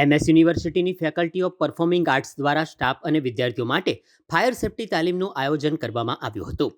MS યુનિવર્સિટીની faculty of performing arts દ્વારા staff અને વિદ્યાર્થીઓ માટે ફાયર સેફ્ટી તાલીમનું આયોજન કરવામાં આવ્યું હતું.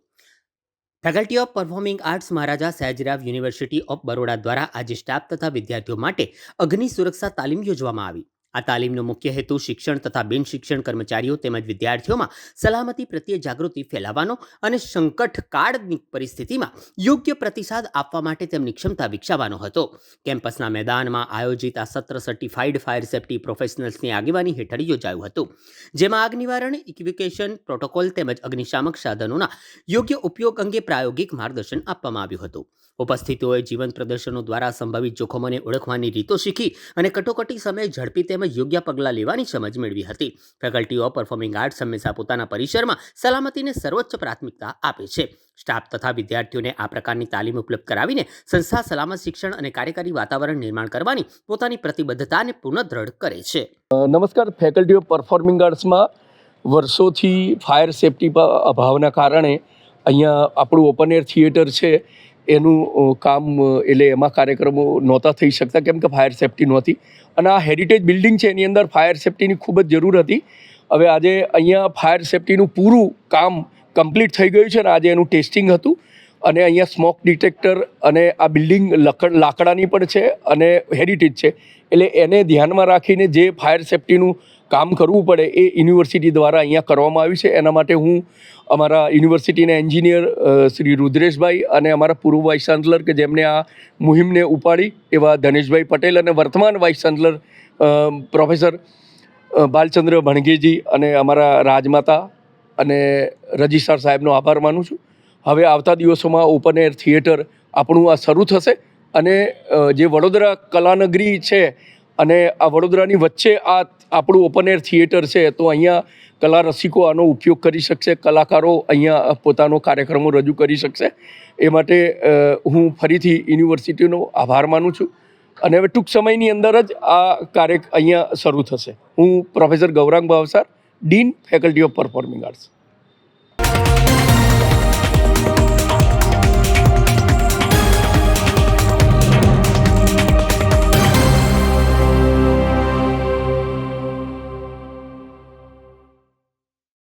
Faculty of performing arts Maharaja Sayajirao university of Baroda દ્વારા આજે સ્ટાફ તથા વિદ્યાર્થીઓ માટે અગ્નિ સુરક્ષા તાલીમ યોજવામાં આવી. આ તાલીમનો મુખ્ય હેતુ શિક્ષણ તથા બિન શિક્ષણ કર્મચારીઓ તેમજ વિદ્યાર્થીઓમાં સલામતી પ્રત્યે જાગૃતિ ફેલાવવાનો અને સંકટકાળની પરિસ્થિતિમાં યોગ્ય પ્રતિસાદ આપવા માટે તેમની ક્ષમતા વિકસાવવાનો હતો. કેમ્પસના મેદાનમાં આયોજિત આ સત્ર સર્ટિફાઈડ ફાયર સેફ્ટી પ્રોફેશનલ્સની આગેવાની હેઠળ યોજાયું હતું, જેમાં આગ નિવારણ ઇક્વિકેશન પ્રોટોકોલ તેમજ અગ્નિશામક સાધનોના યોગ્ય ઉપયોગ અંગે પ્રાયોગિક માર્ગદર્શન આપવામાં આવ્યું હતું. ઉપસ્થિતોએ જીવન પ્રદર્શનો દ્વારા સંભવિત જોખમોને ઓળખવાની રીતો શીખી અને કટોકટી સમયે ઝડપી તેમજ યોગ્ય પગલાં લેવાની સમજ મેળવી હતી. ફેકલ્ટી ઓફ પરફોર્મિંગ આર્ટ્સ હંમેશા પોતાના પરિસરમાં સલામતીને સર્વોચ્ચ પ્રાથમિકતા આપે છે. સ્ટાફ તથા વિદ્યાર્થીઓને આ પ્રકારની તાલીમ ઉપલબ્ધ કરાવીને સંસ્થા સલામત શિક્ષણ અને કાર્યકારી વાતાવરણ નિર્માણ કરવાની પોતાની પ્રતિબદ્ધતાને પુનઃદ્રઢ કરે છે. નમસ્કાર. ફેકલ્ટી ઓફ પરફોર્મિંગ આર્ટ્સમાં વર્ષોથી ફાયર સેફટી અભાવના કારણે અહીંયા આપણું ઓપન એર થિયેટર છે. એનું કામ એટલે એમાં કાર્યક્રમો નહોતા થઈ શકતા, કેમ કે ફાયર સેફટી નહોતી. અને આ હેરિટેજ બિલ્ડિંગ છે, એની અંદર ફાયર સેફટીની ખૂબ જ જરૂર હતી. હવે આજે અહીંયા ફાયર સેફટીનું પૂરું કામ કમ્પ્લીટ થઈ ગયું છે અને આજે એનું ટેસ્ટિંગ હતું. અને અહીંયા સ્મોક ડિટેક્ટર અને આ બિલ્ડિંગ લકડ, લાકડાની પણ છે અને હેરિટેજ છે. એટલે એને ધ્યાનમાં રાખીને જે ફાયર સેફટીનું કામ કરવું પડે એ યુનિવર્સિટી દ્વારા અહીંયા કરવામાં આવ્યું છે. એના માટે હું અમારા યુનિવર્સિટીના એન્જિનિયર શ્રી રુદ્રેશભાઈ અને અમારા પૂર્વ વાઇસ ચાન્સલર કે જેમને આ મુહિમને ઉપાડી એવા ધનેશભાઈ પટેલ અને વર્તમાન vice chancellor professor Balchandra Bhanageji અને અમારા રાજમાતા અને રજિસ્ટ્રાર સાહેબનો આભાર માનું છું. હવે આવતા દિવસોમાં ઓપન એર થિયેટર આપણું આ શરૂ થશે અને જે વડોદરા કલાનગરી છે અને આ વડોદરાની વચ્ચે આ આપણું ઓપન એર થિયેટર છે, તો અહીંયા કલા રસિકો આનો ઉપયોગ કરી શકશે, કલાકારો અહીંયા પોતાનો કાર્યક્રમો રજૂ કરી શકશે. એ માટે હું ફરીથી યુનિવર્સિટીનો આભાર માનું છું. અને હવે ટૂંક સમયની અંદર જ આ કાર્ય અહીંયા શરૂ થશે. હું professor Gaurang Bhavsar dean faculty of performing arts